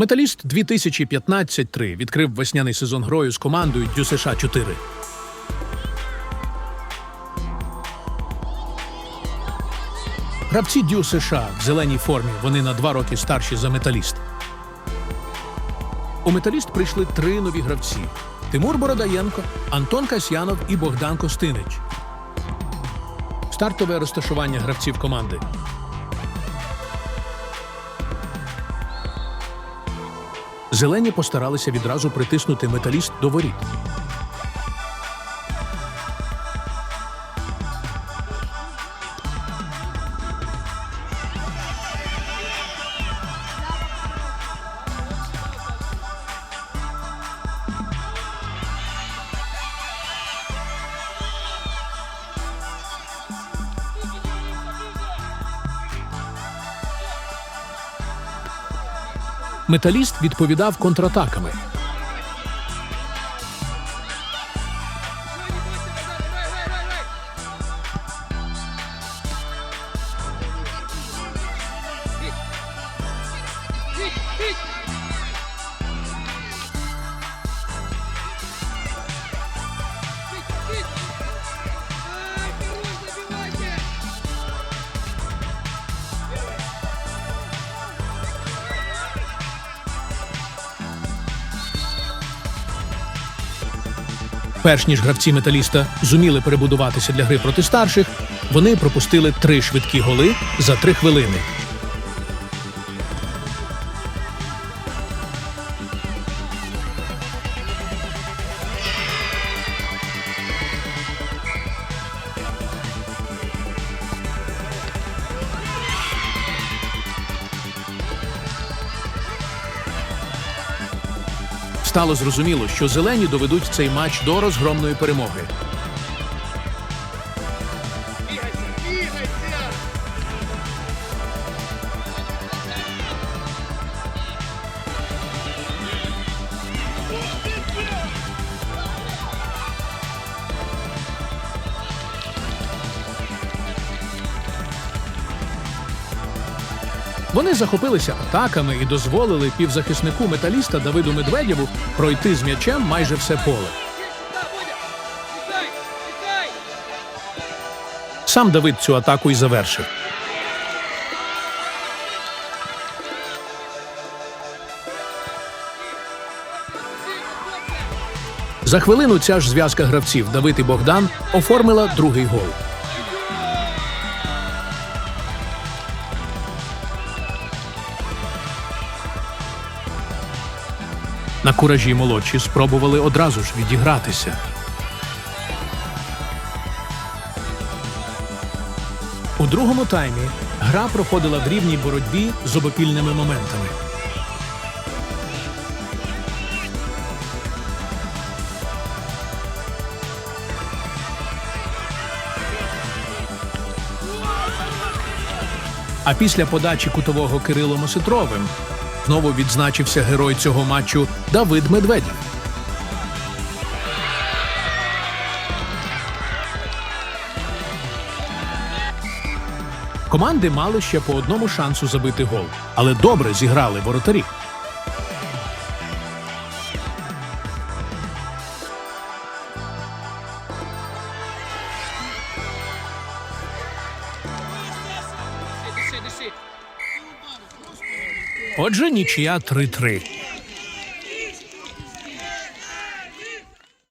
Металіст 2015-3 відкрив весняний сезон грою з командою Дю США 4. Гравці Дю США в зеленій формі. Вони на два роки старші за металіст. У металіст прийшли три нові гравці: Тимур Бородаєнко, Антон Касьянов і Богдан Костинич. Стартове розташування гравців команди. Зелені постаралися відразу притиснути металіст до воріт. Металіст відповідав контратаками. Перш ніж гравці металіста зуміли перебудуватися для гри проти старших, вони пропустили три швидкі голи за три хвилини. Стало зрозуміло, що зелені доведуть цей матч до розгромної перемоги. Вони захопилися атаками і дозволили півзахиснику металіста Давиду Медведєву пройти з м'ячем майже все поле. Сам Давид цю атаку і завершив. За хвилину ця ж зв'язка гравців Давид і Богдан оформила другий гол. На куражі молодші спробували одразу ж відігратися. У другому таймі гра проходила в рівній боротьбі з обопільними моментами. А після подачі кутового Кирилом Осетровим знову відзначився герой цього матчу Давид Медведєв. Команди мали ще по одному шансу забити гол, але добре зіграли воротарі. Отже, нічия 3-3.